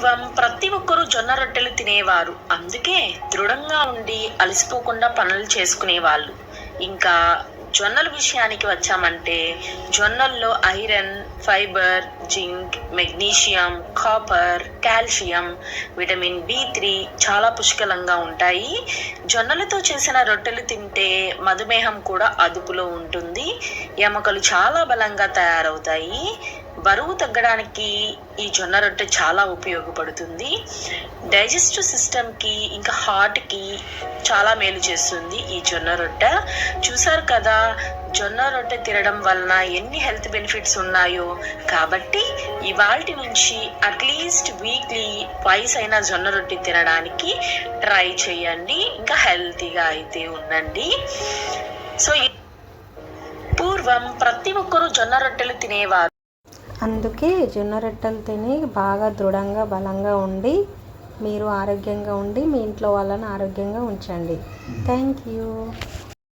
పూర్వం ప్రతి ఒక్కరూ జొన్న రొట్టెలు తినేవారు. అందుకే దృఢంగా ఉండి అలసిపోకుండా పనులు చేసుకునేవాళ్ళు. ఇంకా జొన్నల విషయానికి వచ్చామంటే జొన్నల్లో iron fibre zinc magnesium copper calcium vitamin B three చాలా పుష్కలంగా ఉంటాయి. జొన్నలతో చేసిన రొట్టెలు తింటే మధుమేహం కూడా అదుపులో ఉంటుంది. ఎముకలు చాలా బలంగా తయారవుతాయి. బరువు తగ్గడానికి ఈ జొన్న రొట్టె చాలా ఉపయోగపడుతుంది. డైజెస్టివ్ సిస్టమ్కి ఇంకా హార్ట్కి చాలా మేలు చేస్తుంది ఈ జొన్న రొట్టె. చూసారు కదా జొన్న రొట్టె తినడం వలన ఎన్ని హెల్త్ బెనిఫిట్స్ ఉన్నాయో. కాబట్టి ఇవాల్టి నుంచి అట్లీస్ట్ వీక్లీ ట్వైస్ అయినా జొన్న రొట్టె తినడానికి ట్రై చేయండి. ఇంకా హెల్తీగా అయితే ఉండండి. సో పూర్వం ప్రతి ఒక్కరూ జొన్న రొట్టెలు తినేవారు. అందుకే జొన్న రొట్టెలు తిని బాగా దృఢంగా బలంగా ఉండి మీరు ఆరోగ్యంగా ఉండి మీ ఇంట్లో వాళ్ళని ఆరోగ్యంగా ఉంచండి. Thank you.